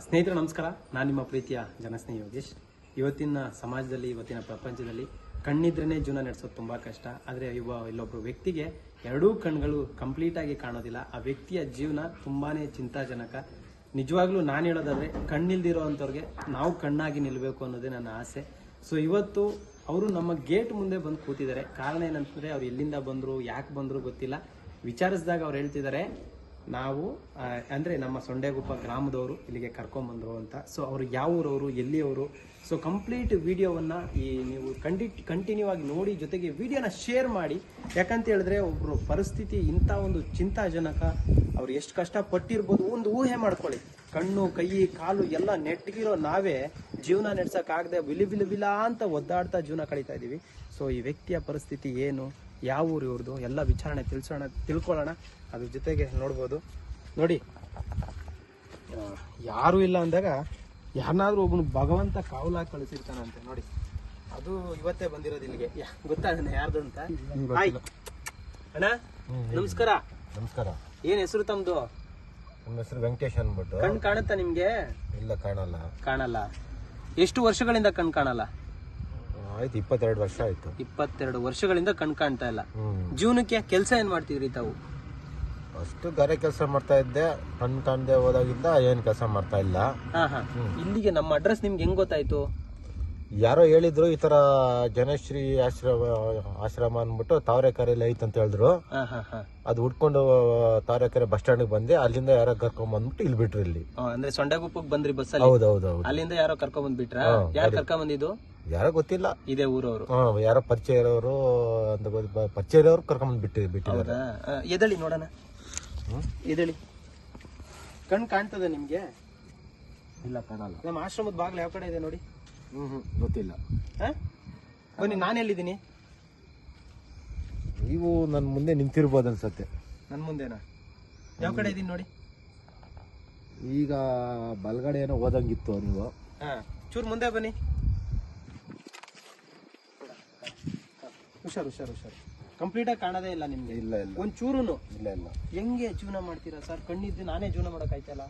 ಸ್ನೇಹಿತರೆ, ನಮಸ್ಕಾರ. ನಾನು ನಿಮ್ಮ ಪ್ರೀತಿಯ ಜನಸ್ನೇಹಿ ಯೋಗೇಶ್. ಇವತ್ತಿನ ಸಮಾಜದಲ್ಲಿ, ಇವತ್ತಿನ ಪ್ರಪಂಚದಲ್ಲಿ ಕಣ್ಣಿದ್ರೇ ಜೀವನ ನಡೆಸೋದು ತುಂಬ ಕಷ್ಟ. ಆದರೆ ಇವ ಇಲ್ಲೊಬ್ಬರು ವ್ಯಕ್ತಿಗೆ ಎರಡೂ ಕಣ್ಗಳು ಕಂಪ್ಲೀಟಾಗಿ ಕಾಣೋದಿಲ್ಲ. ಆ ವ್ಯಕ್ತಿಯ ಜೀವನ ತುಂಬಾ ಚಿಂತಾಜನಕ. ನಿಜವಾಗ್ಲೂ ನಾನು ಹೇಳೋದಾದ್ರೆ ಕಣ್ಣಿಲ್ದಿರೋ ಅಂಥವ್ರಿಗೆ ನಾವು ಕಣ್ಣಾಗಿ ನಿಲ್ಲಬೇಕು ಅನ್ನೋದೇ ನನ್ನ ಆಸೆ. ಸೊ ಇವತ್ತು ಅವರು ನಮ್ಮ ಗೇಟ್ ಮುಂದೆ ಬಂದು ಕೂತಿದ್ದಾರೆ. ಕಾರಣ ಏನಂತಂದರೆ, ಅವ್ರು ಎಲ್ಲಿಂದ ಬಂದರು, ಯಾಕೆ ಬಂದರು ಗೊತ್ತಿಲ್ಲ. ವಿಚಾರಿಸಿದಾಗ ಅವ್ರು ಹೇಳ್ತಿದ್ದಾರೆ ನಾವು ಅಂದರೆ ನಮ್ಮ ಸೊಂಡೆಗುಪ್ಪ ಗ್ರಾಮದವರು ಇಲ್ಲಿಗೆ ಕರ್ಕೊಂಬಂದರು ಅಂತ. ಸೊ ಅವರು ಯಾವ ಊರವರು, ಎಲ್ಲಿಯವರು? ಸೊ ಕಂಪ್ಲೀಟ್ ವಿಡಿಯೋವನ್ನ ಈ ನೀವು ಕಂಡಿ ಕಂಟಿನ್ಯೂ ಆಗಿ ನೋಡಿ ಜೊತೆಗೆ ವಿಡಿಯೋನ ಶೇರ್ ಮಾಡಿ. ಯಾಕಂತ ಹೇಳಿದ್ರೆ ಒಬ್ಬರು ಪರಿಸ್ಥಿತಿ ಇಂಥ ಒಂದು ಚಿಂತಾಜನಕ, ಅವ್ರು ಎಷ್ಟು ಕಷ್ಟಪಟ್ಟಿರ್ಬೋದು ಒಂದು ಊಹೆ ಮಾಡ್ಕೊಳ್ಳಿ. ಕಣ್ಣು, ಕೈ, ಕಾಲು ಎಲ್ಲ ನೆಟ್ಟಗಿರೋ ನಾವೇ ಜೀವನ ನಡೆಸೋಕ್ಕಾಗದೆ ವಿಲಿ ವಿಲಿ ವಿಲ ಅಂತ ಒದ್ದಾಡ್ತಾ ಜೀವನ ಕಳೀತಾ ಇದ್ದೀವಿ. ಸೊ ಈ ವ್ಯಕ್ತಿಯ ಪರಿಸ್ಥಿತಿ ಏನು? ಯಾವ ಊರು ಇವ್ರದ್ದು ಎಲ್ಲ ವಿಚಾರಣೆ ತಿಳಿಸೋಣ ತಿಳ್ಕೊಳ್ಳೋಣ. ಅದ್ರ ಜೊತೆಗೆ ನೋಡ್ಬೋದು. ನೋಡಿ ಯಾರು ಇಲ್ಲ ಅಂದಾಗ ಯಾರನ್ನಾದ್ರೂ ಒಬ್ಬನು ಭಗವಂತ ಕಾವಲಾಗಿ ಕಳಿಸಿರ್ತಾನಂತೆ. ನೋಡಿ ಅದು ಇವತ್ತೇ ಬಂದಿರೋದು ಇಲ್ಲಿಗೆ. ಯಾ- ಅದನ್ನ ಯಾರ್ದು ಅಂತ? ಅಣ್ಣ ನಮಸ್ಕಾರ. ನಮಸ್ಕಾರ. ಏನ್ ಹೆಸರು ತಮ್ದು? ನಮ್ಮ ಹೆಸರು ವೆಂಕಟೇಶ್ ಅಂದ್ಬಿಟ್ಟು. ಕಣ್ ಕಾಣುತ್ತಾ ನಿಮ್ಗೆ? ಇಲ್ಲ ಕಾಣಲ್ಲ. ಕಾಣಲ್ಲ. ಎಷ್ಟು ವರ್ಷಗಳಿಂದ ಕಣ್ ಕಾಣಲ್ಲ? ಆಯ್ತು ಇಪ್ಪತ್ತೆರಡು ವರ್ಷ ಆಯ್ತು. ಇಪ್ಪತ್ತೆರಡು ವರ್ಷಗಳಿಂದ ಕಣ್ ಕಾಣ್ತಾ ಇಲ್ಲ. ಹ್ಮ್. ಜೀವನಕ್ಕೆ ಕೆಲಸ ಏನ್ ಮಾಡ್ತಿದ್ರಿ ತಾವು? ಅಷ್ಟು ಗಾರೆ ಕೆಲಸ ಮಾಡ್ತಾ ಇದ್ದೆ. ಕಣ್ ಕಾಣದೆ ಹೋದಾಗಿಂದ ಏನ್ ಕೆಲಸ ಮಾಡ್ತಾ ಇಲ್ಲ. ಹಾ ಹಾ. ಇಲ್ಲಿಗೆ ನಮ್ಮ ಅಡ್ರೆಸ್ ನಿಮ್ಗೆ ಹೆಂಗ್ ಗೊತ್ತಾಯ್ತು? ಯಾರೋ ಹೇಳಿದ್ರು ಈ ತರ ಜನಶ್ರೀ ಆಶ್ರಮ ಆಶ್ರಮ ಅಂದ್ಬಿಟ್ಟು ತಾವರೆಕೆರೆಯಲ್ಲಿ ಐತೆ ಅಂತ ಹೇಳಿದ್ರು. ಹಾ ಹಾ ಹಾ. ಅದು ಹುಡ್ಕೊಂಡು ತಾವರೆಕೆರೆ ಬಸ್ ಸ್ಟ್ಯಾಂಡ್ ಬಂದೆ. ಅಲ್ಲಿಂದ ಯಾರೋ ಕರ್ಕೊಂಡ್ ಬಂದ್ಬಿಟ್ಟು ಇಲ್ಲಿ ಬಿಟ್ರು ಇಲ್ಲಿ. ಆ, ಅಂದ್ರೆ ಸೊಂಡೆಗುಪ್ಪಕ್ಕೆ ಬಂದ್ರಿ ಬಸ್ಸಲ್ಲಿ? ಹೌದು ಹೌದು ಹೌದು ಅಲ್ಲಿಂದ ಯಾರೋ ಕರ್ಕೊಂಡ್ ಬಂದ್ಬಿಟ್ರ? ಯಾರು ಕರ್ಕೊಂಡ್ ಬಂದಿದ್ದು? ಯಾರೋ ಗೊತ್ತಿಲ್ಲ. ಇದೇ ಊರವರು. ಹಾಂ ಯಾರೋ ಪರಿಚಯ ಇರೋರು ಅಂತ ಗೊತ್ತ- ಪರಿಚಯ ಇರೋರು ಕರ್ಕೊಂಡ್ ಬಿಟ್ಟು ಬಿಟ್ಟಿದ್ದಾರೆ. ಎದಳಿ ನೋಡೋಣ? ಎದಳಿ. ಕಣ್ ಕಾಣ್ತದ ನಿಮ್ಗೆ? ಇಲ್ಲ ಕಾಣಲ್ಲ. ನಮ್ಮ ಆಶ್ರಮದ ಬಾಗ್ಲ ಯಾವ ಕಡೆ ಇದೆ ನೋಡಿ? ಹ್ಮ್ ಹ್ಮ್ ಗೊತ್ತಿಲ್ಲ. ಹಾಂ? ಬನ್ನಿ ನಾನು ಎಲ್ಲಿದ್ದೀನಿ? ನೀವು ನನ್ನ ಮುಂದೆ ನಿಂತಿರ್ಬೋದು ಅನ್ಸತ್ತೆ. ನನ್ ಮುಂದೆನಾ? ಯಾವ ಕಡೆ ಇದೀನಿ ನೋಡಿ? ಈಗ ಬಲ್ಗಡೆ ಏನೋ ಹೋದಂಗಿತ್ತು ನೀವು ಹಾ ಚೂರ್ ಮುಂದೆ ಬನ್ನಿ. ಹುಷಾರು ಹುಷಾರು ಹುಷಾರು. ಕಂಪ್ಲೀಟ್ ಆಗಿ ಕಾಣದೇ ಇಲ್ಲ ನಿಮ್ಗೆ. ಇಲ್ಲ ಇಲ್ಲ. ಒಂದ್ ಚೂರುನು. ಇಲ್ಲ ಇಲ್ಲ. ಹೆಂಗೆ ಜೀವನ ಮಾಡ್ತೀರಾ ಸರ್? ಕಣ್ಣಿದ್ದು ನಾನೇ ಜೀವನ ಮಾಡಕ್ ಆಯ್ತಲ್ಲ?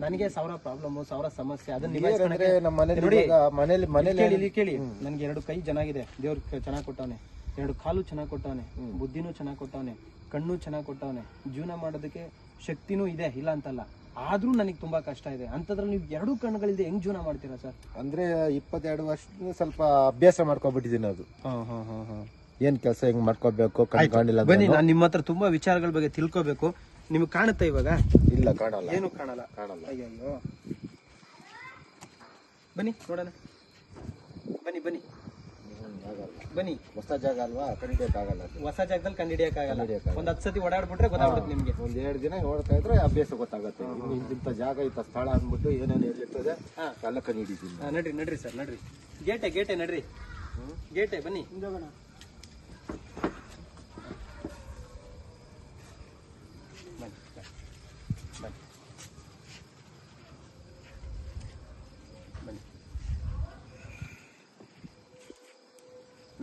ನನಗೆ ಸಾವಿರ ಪ್ರಾಬ್ಲಮ್ ಸಾವಿರ ಸಮಸ್ಯೆ. ಅದನ್ನ ನಮ್ಮ ಮನೇಲಿ ನೋಡಿ, ಮನೇಲಿ ಮನೇಲಿ ಕೇಳಿ ಇಲ್ಲಿ ಕೇಳಿ. ನನ್ಗೆ ಎರಡು ಕೈ ಚೆನ್ನಾಗಿದೆ. ದೇವ್ರ ಚೆನ್ನಾಗಿ ಕೊಟ್ಟವನೆ. ಎರಡು ಕಾಲು ಚೆನ್ನಾಗಿ ಕೊಟ್ಟವನೆ. ಬುದ್ಧಿನೂ ಚೆನ್ನಾಗಿ ಕೊಟ್ಟವನೆ. ಕಣ್ಣು ಚೆನ್ನಾಗಿ ಕೊಟ್ಟವನೆ. ಜೀವನ ಮಾಡೋದಕ್ಕೆ ಶಕ್ತಿನೂ ಇದೆ ಇಲ್ಲ ಅಂತಲ್ಲ. ಆದ್ರೂ ನನಗೆ ತುಂಬಾ ಕಷ್ಟ ಇದೆ. ಅಂತದ್ರಲ್ಲಿ ನೀವು ಎರಡು ಕಣ್ಣುಗಳಿಂದ ಹೆಂಗ್ ಜೀವನ ಮಾಡ್ತೀರಾ ಸರ್? ಅಂದ್ರೆ ಇಪ್ಪತ್ತೆರಡು ವರ್ಷ ಸ್ವಲ್ಪ ಅಭ್ಯಾಸ ಮಾಡ್ಕೊಬಿಟ್ಟಿದ್ದೀನಿ ಅದು. ಏನ್ ಕೆಲಸ ಹೆಂಗ್ ಮಾಡ್ಕೋಬೇಕು ಕಣ್ ಕಾಣಿಲ್ಲ ಬನ್ನಿ ನಾನು. ನಿಮ್ಮ ಹತ್ರ ತುಂಬಾ ವಿಚಾರಗಳ ಬಗ್ಗೆ ತಿಳ್ಕೊಬೇಕು. ನಿಮ್ಗೆ ಕಾಣುತ್ತೆ ಇವಾಗ? ಇಲ್ಲ ಕಾಣಲ್ಲ. ಏನು ಕಾಣಲ್ಲ? ಕಾಣಲ್ಲ. ಬನ್ನಿ ನೋಡೋಣ. ಬನ್ನಿ ಬನ್ನಿ. ಬನ್ನಿ ಹೊಸ ಜಾಗ ಅಲ್ವಾ? ಕಂಡಿಡಿಯಕ್ಕಾಗಲ್ಲ. ಹೊಸ ಜಾಗದಲ್ಲಿ ಕಂಡಿಡಿಯಕ್ಕಾಗಲ್ಲ. ಒಂದ್ ಹತ್ತು ಸತಿ ಓಡಾಡ್ಬಿಟ್ರೆ ಗೊತ್ತಾಗುತ್ತೆ ನಿಮ್ಗೆ. ಒಂದ್ ಎರಡು ದಿನ ಓಡ್ತಾ ಇದ್ರೆ ಅಭ್ಯಾಸ ಗೊತ್ತಾಗುತ್ತೆ. ಇಂತ ಇಂಥ ಜಾಗ ಇಂಥ ಸ್ಥಳ ಅಂದ್ಬಿಟ್ಟು ಏನೇನು ಎಲ್ಲಿರ್ತದೆ ಹಾ. ಎಲ್ಲ ಕಂಡಿಡಿದ್ದೀನಿ ಹಾ, ನಡ್ರಿ ನಡ್ರಿ ಸರ್ ನಡ್ರಿ. ಗೇಟೆ ಗೇಟೆ ನಡ್ರಿ. ಗೇಟೆ ಬನ್ನಿ. ಬನ್ನಿ, ಬನ್ನಿ. ಬನ್ನಿ. ಬನ್ನಿ.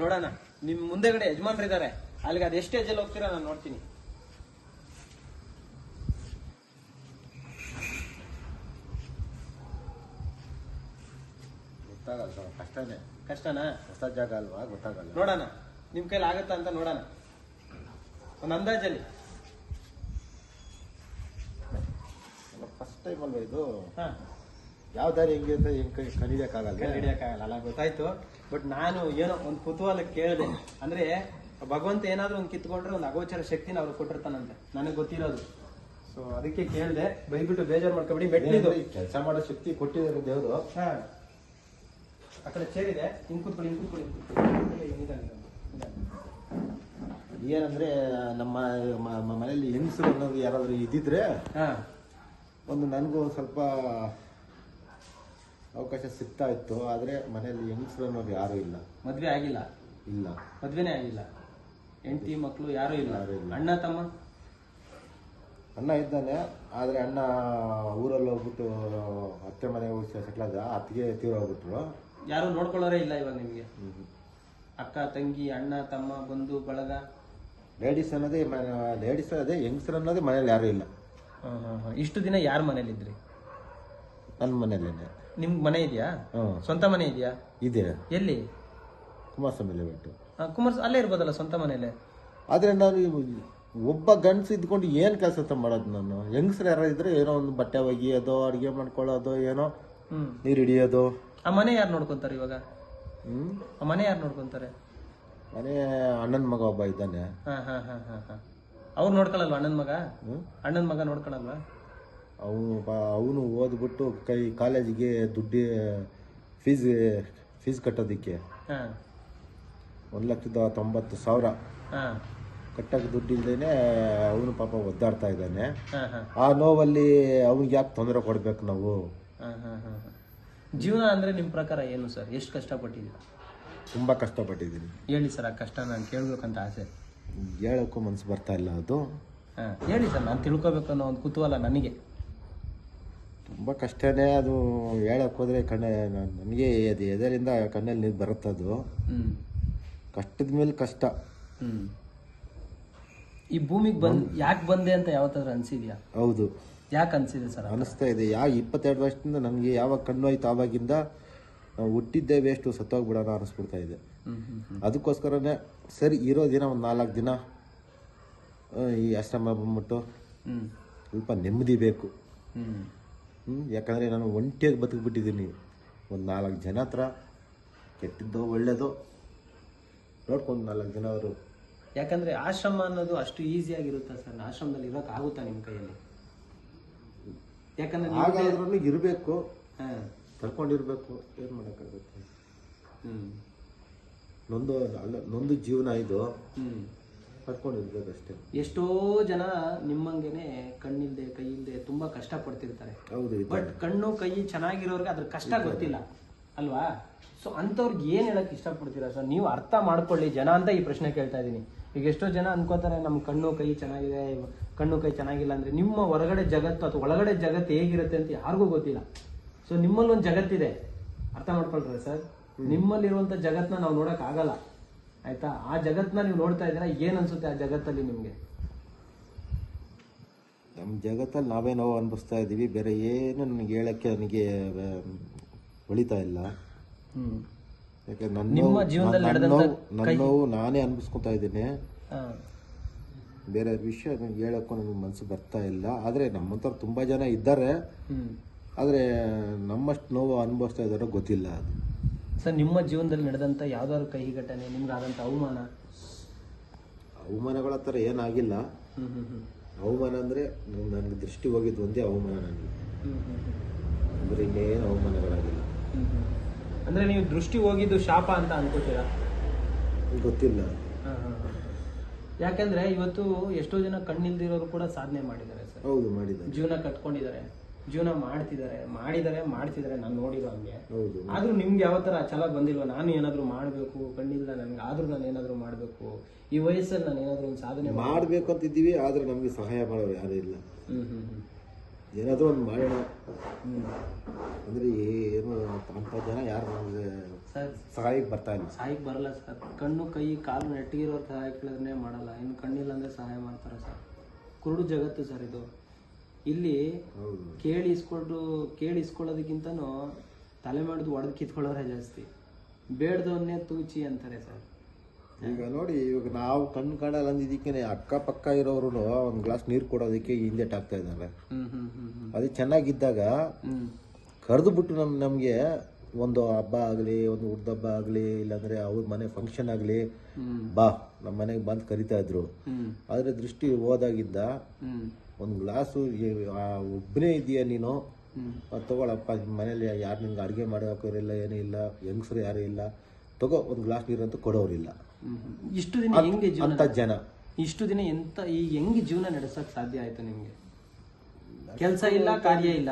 ನೋಡೋಣ. ನಿಮ್ ಮುಂದೆಗಡೆ ಯಜಮಾನ್ರಿದ್ದಾರೆ ಅಲ್ಲಿಗೆ ಅದು ಎಷ್ಟು ಏಜಲ್ಲಿ ಹೋಗ್ತೀರಾ ನಾನು ನೋಡ್ತೀನಿ. ಗೊತ್ತಾಗಲ್ಲ ಸ್ವಲ್ಪ ಕಷ್ಟನೇ. ಕಷ್ಟನಾ? ಹೊಸ ಜಾಗ ಅಲ್ವಾ? ಗೊತ್ತಾಗಲ್ಲ. ನೋಡೋಣ. ನಿಮ್ ಕೈಲಿ ಆಗತ್ತಾ ಅಂತ ನೋಡೋಣ. ಒಂದು ಅಂದಾಜಲ್ಲಿ. ಫಸ್ಟ್ ಟೈಮ್ ಅಲ್ವಾ ಇದು? ಹಾ. ಯಾವ ದಾರಿ ಹೆಂಗಿರುತ್ತೆ ಹೆಂಗ್ ಕಂಡಿಡಿಯಕ್ಕಾಗಲ್ಲ ಹಿಡಿಯೋಕ್ಕಾಗಲ್ಲ ಅಲ್ಲ ಗೊತ್ತಾಯ್ತು. ಬಟ್ ನಾನು ಏನೋ ಒಂದು ಕುತೂಹಲ ಕೇಳಿದೆ. ಅಂದ್ರೆ ಭಗವಂತ ಏನಾದ್ರೂ ಒಂದು ಕಿತ್ಕೊಂಡ್ರೆ ಒಂದು ಅಗೋಚರ ಶಕ್ತಿನ ಅವ್ರು ಕೊಟ್ಟಿರ್ತಾನಂತೆ. ನನಗೆ ಗೊತ್ತಿರೋದು. ಸೊ ಅದಕ್ಕೆ ಕೇಳಿದೆ. ಬೈಬಿಟ್ಟು ಬೇಜಾರು ಮಾಡ್ಕೊಬಿಡಿ. ಮೆಟ್ಟಿದ್ದು. ಕೆಲಸ ಮಾಡೋ ಶಕ್ತಿ ಕೊಟ್ಟಿದ್ದಾರೆ ದೇವರು. ಹಾ. ಆ ಕಡೆ ಚೇರಿದೆ ಹಿಂಗ್ ಕೂತ್ಕೊಳ್ಳಿ ಹಿಂಗ್ ಕೂತ್ಕೊಳ್ಳಿ. ಏನಂದ್ರೆ ನಮ್ಮ ಮನೆಯಲ್ಲಿ ಮ- ಹೆಂಗಸರು ಅನ್ನೋದು ಯಾರಾದ್ರೂ ಇದ್ದಿದ್ರೆ ಹಾ. ಒಂದು ನನಗೂ ಸ್ವಲ್ಪ ಅವಕಾಶ ಸಿಗ್ತಾ ಇತ್ತು ಆದ್ರೆ ಮನೆಯಲ್ಲಿ ಹೆಂಗಸರು ಅನ್ನೋರು ಯಾರು ಇಲ್ಲ. ಮದ್ವೆ ಆಗಿಲ್ಲ? ಇಲ್ಲ. ಮದ್ವೆನೇ ಆಗಿಲ್ಲ? ಹೆಂಡತಿ ಮಕ್ಕಳು ಯಾರು ಇಲ್ಲ? ಯಾರೂ ಇಲ್ಲ. ಅಣ್ಣ ತಮ್ಮ? ಅಣ್ಣ ಇದ್ದಾನೆ ಆದ್ರೆ ಅಣ್ಣ ಊರಲ್ಲಿ ಹೋಗ್ಬಿಟ್ಟು ಅತ್ತೆ ಮನೆಗೆ ಹೋಗಿ ಸೆಟ್ಲ್ ಆದ ಅತ್ತಿಗೆ ತೀರ ಹೋಗ್ಬಿಟ್ರು. ಯಾರು ನೋಡ್ಕೊಳ್ಳೋರೇ ಇಲ್ಲ ಇವಾಗ ನಿಮಗೆ? ಅಕ್ಕ ತಂಗಿ ಅಣ್ಣ ತಮ್ಮ ಬಂಧು ಬಳಗ? ಲೇಡೀಸ್ ಅನ್ನೋದೇ ಲೇಡೀಸ್ ಅದೇ ಹೆಂಗಸರು ಅನ್ನೋದೇ ಮನೇಲಿ ಯಾರು ಇಲ್ಲ. ಇಷ್ಟು ದಿನ ಯಾರ ಮನೇಲಿದ್ರಿ ನನ್ನ ಮನೆಯಲ್ಲೇನೆ. ನಿಮ್ಗೆ ಮನೆ ಇದೆಯಾ? ಹ್ಞೂ ಸ್ವಂತ ಮನೆ ಇದೆಯಾ? ಇದೆ. ಎಲ್ಲಿ? ಕುಮಾರಸ್ವಾಮಿ ಬಿಟ್ಟು. ಕುಮಾರ್ ಅಲ್ಲೇ ಇರ್ಬೋದಲ್ಲ ಸ್ವಂತ ಮನೆಯಲ್ಲೇ? ಆದರೆ ನಾನು ಇವ್- ಒಬ್ಬ ಗಂಡಸು ಇದ್ಕೊಂಡು ಏನು ಕೆಲಸ ಮಾಡೋದು ನಾನು? ಹೆಂಗಸ್ರು ಯಾರು ಇದ್ರೆ ಏನೋ ಒಂದು ಬಟ್ಟೆ ಒಗಿಯೋದು ಅಡುಗೆ ಮಾಡ್ಕೊಳ್ಳೋದು ಏನೋ ಹ್ಮ್. ನೀರು ಹಿಡಿಯೋದು. ಆ ಮನೆ ಯಾರು ನೋಡ್ಕೊಂತಾರೆ ಇವಾಗ? ಹ್ಞೂ ಆ ಮನೆ ಯಾರು ನೋಡ್ಕೊಂತಾರೆ? ಮನೆ ಅಣ್ಣನ ಮಗ ಒಬ್ಬ ಇದ್ದಾನೆ. ಹಾ ಹಾ ಹಾ ಹಾ ಹಾ. ಅವ್ರು ನೋಡ್ಕೊಳಲ್ವಾ ಅಣ್ಣನ ಮಗ? ಹ್ಞೂ ಅಣ್ಣನ ಮಗ ನೋಡ್ಕೊಳಲ್ವಾ? ಅವನು ಅವನು ಓದ್ಬಿಟ್ಟು ಕೈ ಕಾಲೇಜಿಗೆ ದುಡ್ಡು ಫೀಸ್ ಫೀಸ್ ಕಟ್ಟೋದಕ್ಕೆ. ಹಾ. ಒಂದು ಲಕ್ಷದ ತೊಂಬತ್ತು ಸಾವಿರ. ಹಾ. ಕಟ್ಟಕ್ಕೆ ದುಡ್ಡು ಇಲ್ದೇನೆ ಅವನು ಪಾಪ ಒದ್ದಾಡ್ತಾ ಇದ್ದಾನೆ. ಹಾ ಹಾ. ಆ ನೋವಲ್ಲಿ ಅವನಿಗೆ ಯಾಕೆ ತೊಂದರೆ ಕೊಡ್ಬೇಕು ನಾವು? ಹಾ ಹಾ ಹಾ ಹಾ. ಜೀವನ ಅಂದರೆ ನಿಮ್ಮ ಪ್ರಕಾರ ಏನು ಸರ್? ಎಷ್ಟು ಕಷ್ಟಪಟ್ಟಿದ್ದೀರಾ? ತುಂಬ ಕಷ್ಟಪಟ್ಟಿದ್ದೀನಿ. ಹೇಳಿ ಸರ್ ಆ ಕಷ್ಟ ನಾನು ಕೇಳಬೇಕಂತ ಆಸೆ. ಹೇಳೋಕ್ಕೂ ಮನಸ್ಸು ಬರ್ತಾ ಇಲ್ಲ ಅದು. ಹಾ ಹೇಳಿ ಸರ್ ನಾನು ತಿಳ್ಕೊಬೇಕು ಅನ್ನೋ ಒಂದು ಕುತೂಹಲ ನನಗೆ. ತುಂಬ ಕಷ್ಟನೇ ಅದು ಹೇಳಕ್ಕೆ ಹೋದರೆ ಕಣ್ಣ ನನಗೆ ಅದು ಎದರಿಂದ ಕಣ್ಣಲ್ಲಿ ನೀರು ಬರುತ್ತದು ಕಷ್ಟದ ಮೇಲೆ ಕಷ್ಟ. ಈ ಭೂಮಿಗೆ ಬಂದ್ ಯಾಕೆ ಬಂದೆ ಅಂತ ಯಾವತ್ತಾದ್ರೂ ಅನ್ಸಿದ್ಯಾ? ಹೌದು. ಯಾಕೆ ಅನ್ಸಿದೆ ಸರ್ ಅನಿಸ್ತಾ ಇದೆ. ಯಾ ಇಪ್ಪತ್ತೆರಡು ವರ್ಷದಿಂದ ನನಗೆ ಯಾವಾಗ ಕಣ್ಣು ಆಯ್ತು ಆವಾಗಿಂದ ನಾವು ಹುಟ್ಟಿದ್ದೇ ವೇಸ್ಟು ಸತ್ತೋಗ್ಬಿಡೋಣ ಅನಿಸ್ಬಿಡ್ತಾ ಇದೆ. ಅದಕ್ಕೋಸ್ಕರನೇ ಸರಿ ಇರೋ ದಿನ ಒಂದು ನಾಲ್ಕು ದಿನ ಈ ಆಶ್ರಮ ಬಂದ್ಬಿಟ್ಟು ಸ್ವಲ್ಪ ನೆಮ್ಮದಿ ಬೇಕು. ಹ್ಞೂ ಯಾಕಂದರೆ ನಾನು ಒಂಟಿಯಾಗಿ ಬದುಕಿಬಿಟ್ಟಿದ್ದೀನಿ ಒಂದು ನಾಲ್ಕು ಜನ ಹತ್ರ ಕೆಟ್ಟಿದ್ದೋ ಒಳ್ಳೆಯದೋ ನೋಡ್ಕೊಂಡು ನಾಲ್ಕು ಜನ ಅವರು. ಯಾಕಂದರೆ ಆಶ್ರಮ ಅನ್ನೋದು ಅಷ್ಟು ಈಸಿಯಾಗಿರುತ್ತಾ ಸರ್? ಆಶ್ರಮದಲ್ಲಿ ಇರೋಕ್ಕಾಗುತ್ತಾ ನಿಮ್ಮ ಕೈಯಲ್ಲಿ? ಯಾಕಂದ್ರೆ ಹಾಗಾದ್ರೂ ಇರಬೇಕು. ಹಾಂ. ಕರ್ಕೊಂಡಿರಬೇಕು. ಏನು ಮಾಡೋಕ್ಕಾಗುತ್ತೆ? ಹ್ಞೂ ನೊಂದು ಅಲ್ಲ ನೊಂದು ಜೀವನ ಇದು. ಹ್ಮ್. ಎಷ್ಟೋ ಜನ ನಿಮ್ಮಂಗೆನೆ ಕಣ್ಣಿಲ್ದೆ ಕೈ ಇಲ್ಲದೆ ತುಂಬಾ ಕಷ್ಟ ಪಡ್ತಿರ್ತಾರೆ ಹೌದು ಬಟ್ ಕಣ್ಣು ಕೈ ಚೆನ್ನಾಗಿರೋರ್ಗೆ ಅದ್ರ ಕಷ್ಟ ಗೊತ್ತಿಲ್ಲ ಅಲ್ವಾ? ಸೊ ಅಂಥವ್ರಿಗೆ ಏನ್ ಹೇಳಕ್ ಇಷ್ಟಪಡ್ತೀರಾ? ಸರ್ ನೀವು ಅರ್ಥ ಮಾಡ್ಕೊಳ್ಳಿ ಜನ ಅಂತ ಈ ಪ್ರಶ್ನೆ ಕೇಳ್ತಾ ಇದೀನಿ ಈಗ ಎಷ್ಟೋ ಜನ ಅನ್ಕೋತಾರೆ ನಮ್ ಕಣ್ಣು ಕೈ ಚೆನ್ನಾಗಿದೆ ಕಣ್ಣು ಕೈ ಚೆನ್ನಾಗಿಲ್ಲ ಅಂದ್ರೆ ನಿಮ್ಮ ಹೊರಗಡೆ ಜಗತ್ತು ಅಥವಾ ಒಳಗಡೆ ಜಗತ್ತು ಹೇಗಿರುತ್ತೆ ಅಂತ ಯಾರಿಗೂ ಗೊತ್ತಿಲ್ಲ. ಸೊ ನಿಮ್ಮಲ್ಲಿ ಒಂದು ಜಗತ್ತಿದೆ. ಅರ್ಥ ಮಾಡ್ಕೊಳ್ತಾರೆ ಸರ್? ನಿಮ್ಮಲ್ಲಿರುವಂತ ಜಗತ್ನ ನಾವು ನೋಡಕ್ ಆಗಲ್ಲ. ಆಯ್ತಾ? ಆ ಜಗತ್ನ ನೀವು ನೋಡ್ತಾ ಇದ್ದೀರಾ? ಏನ್ ಅನ್ಸುತ್ತೆ ಆ ಜಗತ್ತಲ್ಲಿ ನಿಮ್ಗೆ? ನಮ್ಮ ಜಗತ್ತಲ್ಲಿ ನಾವೇ ನಾವು ಅನುಭವಿಸ್ತಾ ಇದ್ದೀವಿ. ಬೇರೆ ಏನು ನನಗೆ ಹೇಳಕ್ಕೆ ನನಗೆ ಉಳಿತಾ ಹೊಳಿತಾ ಇಲ್ಲ. ಯಾಕೆ ನನ್ನ ನಿಮ್ಮ ನೋವು- ಜೀವನದಲ್ಲಿ ನನ್ನ ನಡೆದಂತ ನೋವು ನನ್ನ ನೋವು ನಾನೇ ಅನ್ಭವಿಸ್ಕೊತಾ ಇದ್ದೀನಿ. ಬೇರೆ ವಿಷಯ ನನಗೆ ಹೇಳಕ್ಕೂ ನನಗೆ ಮನಸ್ಸು ಬರ್ತಾ ಇಲ್ಲ. ಆದ್ರೆ ನಮ್ಮಂಥವ್ರು ತುಂಬಾ ಜನ ಇದ್ದಾರೆ. ಆದ್ರೆ ಆದರೆ ನಮ್ಮಷ್ಟು ನೋವು ಅನುಭವಿಸ್ತಾ ಇದ್ದಾರೋ ಗೊತ್ತಿಲ್ಲ ಅದು. ಸರ್ ನಿಮ್ಮ ಜೀವನದಲ್ಲಿ ನಡೆದಂತ ಯಾವ್ದಾದ್ರು ಕೈ ಘಟನೆ ನಿಮ್ಗೆ ಆದಂತ ಅವಮಾನ? ಅವಮಾನಗಳ ಥರ ಏನಾಗಿಲ್ಲ. ಹ್ಮ್ ಹ್ಮ್ ಹ್ಮ್. ಅವಮಾನ ಅಂದರೆ ನನಗೆ ದೃಷ್ಟಿ ಹೋಗಿದ್ದು ಒಂದೇ ಅವಮಾನ ನನಗೆ ಅಂದ್ರೆ ಹ್ಮ್ ಹ್ಮ್. ಅಂದರೆ ಇನ್ನೇನು ಅವಮಾನಗಳಾಗಿಲ್ಲ. ಹ್ಮ್ ಹ್ಮ್. ಅಂದ್ರೆ ನೀವು ದೃಷ್ಟಿ ಹೋಗಿದ್ದು ಶಾಪ ಅಂತ ಅನ್ಕೋತೀರಾ? ಗೊತ್ತಿಲ್ಲ. ಯಾಕಂದ್ರೆ ಇವತ್ತು ಎಷ್ಟೋ ಜನ ಕಣ್ಣಿಲ್ದಿರೋರು ಕೂಡ ಸಾಧನೆ ಮಾಡಿದ್ದಾರೆ ಸರ್. ಹೌದು ಮಾಡಿದ್ದಾರೆ. ಜೀವನ ಕಟ್ಕೊಂಡಿದ್ದಾರೆ. ಜೀವನ ಮಾಡ್ತಿದ್ದಾರೆ ಮಾಡಿದ್ದಾರೆ ಮಾಡ್ತಿದ್ದಾರೆ ನಾನು ನೋಡಿರೋ ಹಂಗೆ. ಹೌದು. ಆದ್ರೂ ನಿಮ್ಗೆ ಯಾವ ತರ ಛಲ ಬಂದಿಲ್ವಾ? ನಾನು ಏನಾದ್ರು ಮಾಡ್ಬೇಕು ಕಣ್ಣಿಲ್ಲ ನನ್ಗೆ ಆದ್ರೂ ನಾನು ಏನಾದ್ರು ಮಾಡ್ಬೇಕು. ಈ ವಯಸ್ಸಲ್ಲಿ ನಾನು ಏನಾದ್ರು ಒಂದು ಸಾಧನೆ ಮಾಡ್ಬೇಕು. ಅಂತಿದ್ದೀವಿ ಆದ್ರೆ ನಮಗೆ ಸಹಾಯ ಮಾಡೋರು ಯಾರು ಇಲ್ಲ. ಹ್ಮ್ ಹ್ಮ್ ಹ್ಮ್. ಏನಾದರೂ ಒಂದು ಮಾಡೋಣ. ಅಂದ್ರೆ ಅಂದರೆ ಏನು ಅಂತ ಜನ ಯಾರು ನಮ್ಗೆ ಸರ್ ಸಹಾಯಕ್ಕೆ ಬರ್ತಾ ಇಲ್ಲ. ಸಹಾಯಕ್ಕೆ ಬರಲ್ಲ ಸರ್. ಕಣ್ಣು ಕೈ ಕಾಲು ನೆಟ್ಟಿಗಿರೋರು ಸಹಾಯ ಕೇಳಿದ್ರೆ ಮಾಡಲ್ಲ. ಇನ್ನು ಕಣ್ಣಿಲ್ಲ ಅಂದ್ರೆ ಸಹಾಯ ಮಾಡ್ತಾರೆ ಸರ್? ಕುರುಡು ಜಗತ್ತು ಸರ್ ಇದು. ಇಲ್ಲಿ ಕೇಳಿ ಇಸ್ಕೊಂಡು ಕೇಳಿ ಇಸ್ಕೊಳ್ಳೋದಕ್ಕಿಂತನೂ ತಲೆ ಮಾಡಿದ್ ಒಡೆದು ಕಿತ್ಕೊಳ್ಳೋರೇ ಜಾಸ್ತಿ. ಬೇಡ್ದವನ್ನೇ ತೂಚಿ ಅಂತಾರೆ ಸರ್. ಈಗ ನೋಡಿ ಇವಾಗ ನಾವು ಕಣ್ಣು ಕಾಣಲ್ಲ ಅಂದಿದ್ದಕ್ಕೆ ಅಕ್ಕಪಕ್ಕ ಇರೋರು ಒಂದು ಗ್ಲಾಸ್ ನೀರು ಕೊಡೋದಕ್ಕೆ ಹಿಂದೆಟ್ ಆಗ್ತಾ ಇದ್ದಾರೆ. ಅದು ಚೆನ್ನಾಗಿದ್ದಾಗ ಕರೆದು ಬಿಟ್ಟು ನಮ್ ನಮಗೆ ಒಂದು ಹಬ್ಬ ಆಗಲಿ ಒಂದು ಹುಡ್ದಬ್ಬ ಆಗಲಿ ಇಲ್ಲಾಂದ್ರೆ ಅವ್ರ ಮನೆ ಫಂಕ್ಷನ್ ಆಗಲಿ ಬಾ ನಮ್ಮ ಮನೆಗೆ ಬಂದು ಕರಿತಾ ಇದ್ರು. ಆದರೆ ದೃಷ್ಟಿ ಹೋದಾಗಿದ್ದ ಒಂದು ಗ್ಲಾಸು ಒಬ್ಬನೇ ಇದೆಯಾ ನೀನು? ತಗೊಳಪ್ಪ ಮನೇಲಿ ಯಾರು ನಿಮ್ಗೆ ಅಡುಗೆ ಮಾಡೋಕ್ಕಿರಲ್ಲ ಏನೂ ಇಲ್ಲ ಹೆಂಗಸರು ಯಾರೂ ಇಲ್ಲ. ತಗೋ ಒಂದು ಗ್ಲಾಸ್ ನೀರಂತೂ ಕೊಡೋರಿಲ್ಲ. ಇಷ್ಟು ದಿನ ಹೆಂಗೆ ಅಂತ ಜನ. ಇಷ್ಟು ದಿನ ಎಂತ ಈಗ ಹೆಂಗೆ ಜೀವನ ನಡೆಸೋಕೆ ಸಾಧ್ಯ ಆಯಿತು ನಿಮಗೆ? ಕೆಲಸ ಇಲ್ಲ ಕಾರ್ಯ ಇಲ್ಲ.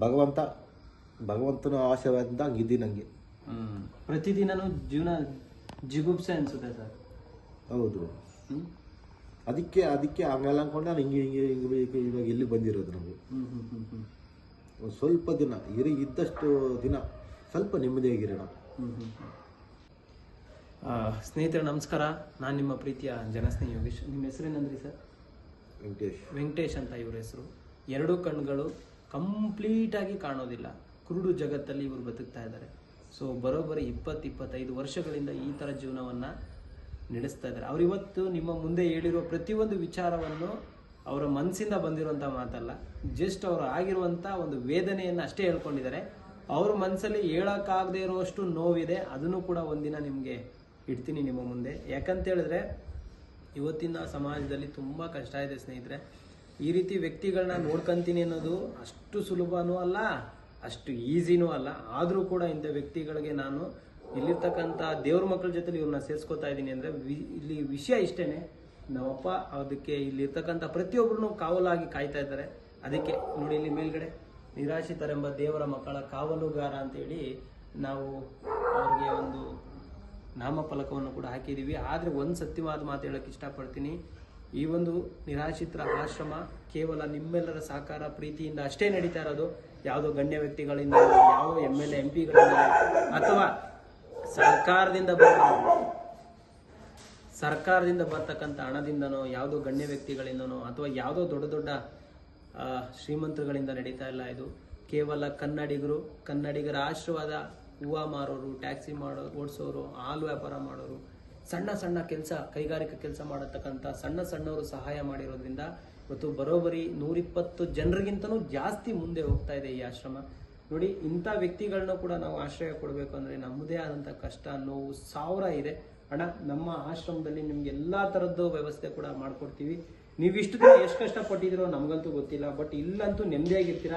ಭಗವಂತ ಭಗವಂತನ ಆಶೀರ್ವಾದದಿಂದ ಹಂಗಿದ್ದಿ ನನಗೆ ಪ್ರತಿದಿನನೂ ಜೀವನ ಜಿಗುಪ್ಸೆ ಅನಿಸುತ್ತೆ ಸರ್. ಹೌದು. ಅದಕ್ಕೆ ಅದಕ್ಕೆ ಹಂಗೆಲ್ಲ ಅನ್ಕೊಂಡು ನಾನು ಹಿಂಗೆ ಹಿಂಗೆ ಹಿಂಗೆ ಇವಾಗ ಇಲ್ಲಿ ಬಂದಿರೋದು ನಾವು. ಹ್ಮ್ ಹ್ಮ್ ಹ್ಮ್ ಹ್ಮ್. ಒಂದು ಸ್ವಲ್ಪ ದಿನ ಇರಿ ಇದ್ದಷ್ಟು ದಿನ ಸ್ವಲ್ಪ ನೆಮ್ಮದಿಯಾಗಿರೋಣ. ಸ್ನೇಹಿತರೆ ನಮಸ್ಕಾರ. ನಾನು ನಿಮ್ಮ ಪ್ರೀತಿಯ ಜನಸ್ನೇಹಿ ಯೋಗೇಶ್. ನಿಮ್ಮ ಹೆಸರೇನಂದ್ರಿ ಸರ್? ವೆಂಕಟೇಶ್. ವೆಂಕಟೇಶ್ ಅಂತ ಇವ್ರ ಹೆಸರು. ಎರಡೂ ಕಣ್ಗಳು ಕಂಪ್ಲೀಟಾಗಿ ಕಾಣೋದಿಲ್ಲ. ಕುರುಡು ಜಗತ್ತಲ್ಲಿ ಇವರು ಬದುಕ್ತಾ ಇದ್ದಾರೆ. ಸೊ ಬರೋಬ್ಬರಿ ಇಪ್ಪತ್ತು ಇಪ್ಪತ್ತೈದು ವರ್ಷಗಳಿಂದ ಈ ಥರ ಜೀವನವನ್ನು ನಡೆಸ್ತಾ ಇದ್ದಾರೆ. ಅವ್ರು ಇವತ್ತು ನಿಮ್ಮ ಮುಂದೆ ಹೇಳಿರುವ ಪ್ರತಿಯೊಂದು ವಿಚಾರವನ್ನು ಅವರ ಮನಸ್ಸಿಂದ ಬಂದಿರುವಂಥ ಮಾತಲ್ಲ ಜಸ್ಟ್ ಅವರು ಆಗಿರುವಂಥ ಒಂದು ವೇದನೆಯನ್ನು ಅಷ್ಟೇ ಹೇಳ್ಕೊಂಡಿದ್ದಾರೆ. ಅವ್ರ ಮನಸ್ಸಲ್ಲಿ ಹೇಳೋಕ್ಕಾಗದೇ ಇರುವಷ್ಟು ನೋವಿದೆ, ಅದನ್ನು ಕೂಡ ಒಂದಿನ ನಿಮಗೆ ಇಡ್ತೀನಿ ನಿಮ್ಮ ಮುಂದೆ. ಯಾಕಂತ ಹೇಳಿದ್ರೆ, ಇವತ್ತಿನ ಸಮಾಜದಲ್ಲಿ ತುಂಬ ಕಷ್ಟ ಇದೆ ಸ್ನೇಹಿತರೆ. ಈ ರೀತಿ ವ್ಯಕ್ತಿಗಳನ್ನ ನೋಡ್ಕಂತೀನಿ ಅನ್ನೋದು ಅಷ್ಟು ಸುಲಭನೂ ಅಲ್ಲ, ಅಷ್ಟು ಈಸಿನೂ ಅಲ್ಲ. ಆದರೂ ಕೂಡ ಇಂಥ ವ್ಯಕ್ತಿಗಳಿಗೆ ನಾನು ಇಲ್ಲಿರ್ತಕ್ಕಂಥ ದೇವ್ರ ಮಕ್ಕಳ ಜೊತೆ ಇವ್ರನ್ನ ಸೇರಿಸ್ಕೊತಾ ಇದ್ದೀನಿ ಅಂದರೆ ಇಲ್ಲಿ ವಿಷಯ ಇಷ್ಟೇನೆ. ನಮ್ಮಪ್ಪ ಅದಕ್ಕೆ ಇಲ್ಲಿರ್ತಕ್ಕಂಥ ಪ್ರತಿಯೊಬ್ಬರನ್ನು ಕಾವಲಾಗಿ ಕಾಯ್ತಾ ಇದ್ದಾರೆ. ಅದಕ್ಕೆ ನೋಡಿ ಇಲ್ಲಿ ಮೇಲ್ಗಡೆ, ನಿರಾಶಿತರೆಂಬ ದೇವರ ಮಕ್ಕಳ ಕಾವಲುಗಾರ ಅಂತೇಳಿ ನಾವು ಅವ್ರಿಗೆ ಒಂದು ನಾಮಫಲಕವನ್ನು ಕೂಡ ಹಾಕಿದ್ದೀವಿ. ಆದರೆ ಒಂದು ಸತ್ಯವಾದ ಮಾತು ಹೇಳೋಕ್ಕೆ ಇಷ್ಟಪಡ್ತೀನಿ. ಈ ಒಂದು ನಿರಾಶ್ರಿತರ ಆಶ್ರಮ ಕೇವಲ ನಿಮ್ಮೆಲ್ಲರ ಸಹಕಾರ, ಪ್ರೀತಿಯಿಂದ ಅಷ್ಟೇ ನಡೀತಾ ಇರೋದು. ಯಾವುದೋ ಗಣ್ಯ ವ್ಯಕ್ತಿಗಳಿಂದ ಯಾವ ಎಂ ಎಲ್ ಎಂ ಪಿಗಳಿಂದ ಅಥವಾ ಸರ್ಕಾರದಿಂದ ಸರ್ಕಾರದಿಂದ ಬರ್ತಕ್ಕಂಥ ಹಣದಿಂದನೋ, ಯಾವುದೋ ಗಣ್ಯ ವ್ಯಕ್ತಿಗಳಿಂದನೋ ಅಥವಾ ಯಾವುದೋ ದೊಡ್ಡ ದೊಡ್ಡ ಶ್ರೀಮಂತರುಗಳಿಂದ ನಡೀತಾ ಇಲ್ಲ ಇದು. ಕೇವಲ ಕನ್ನಡಿಗರು, ಕನ್ನಡಿಗರ ಆಶೀರ್ವಾದ, ಹೂವು ಮಾರೋರು, ಟ್ಯಾಕ್ಸಿ ಮಾಡೋ, ಓಡಿಸೋರು, ಹಾಲು ವ್ಯಾಪಾರ ಮಾಡೋರು, ಸಣ್ಣ ಸಣ್ಣ ಕೆಲಸ, ಕೈಗಾರಿಕಾ ಕೆಲಸ ಮಾಡತಕ್ಕಂಥ ಸಣ್ಣ ಸಣ್ಣವರು ಸಹಾಯ ಮಾಡಿರೋದ್ರಿಂದ ಇವತ್ತು ಬರೋಬ್ಬರಿ ನೂರಿಪ್ಪತ್ತು ಜನರಿಗಿಂತನೂ ಜಾಸ್ತಿ ಮುಂದೆ ಹೋಗ್ತಾ ಇದೆ ಈ ಆಶ್ರಮ. ನೋಡಿ, ಇಂಥ ವ್ಯಕ್ತಿಗಳನ್ನ ಕೂಡ ನಾವು ಆಶ್ರಯ ಕೊಡಬೇಕು ಅಂದರೆ ನಮ್ಮದೇ ಆದಂಥ ಕಷ್ಟ ನೋವು ಸಾವಿರ ಇದೆ. ಅಣ್ಣ, ನಮ್ಮ ಆಶ್ರಮದಲ್ಲಿ ನಿಮ್ಗೆ ಎಲ್ಲ ಥರದ್ದು ವ್ಯವಸ್ಥೆ ಕೂಡ ಮಾಡಿಕೊಡ್ತೀವಿ. ನೀವು ಇಷ್ಟು ದಿನ ಎಷ್ಟು ಕಷ್ಟಪಟ್ಟಿದ್ದೀರೋ ನಮಗಂತೂ ಗೊತ್ತಿಲ್ಲ, ಬಟ್ ಇಲ್ಲಂತೂ ನೆಮ್ಮದಿಯಾಗಿರ್ತೀರ?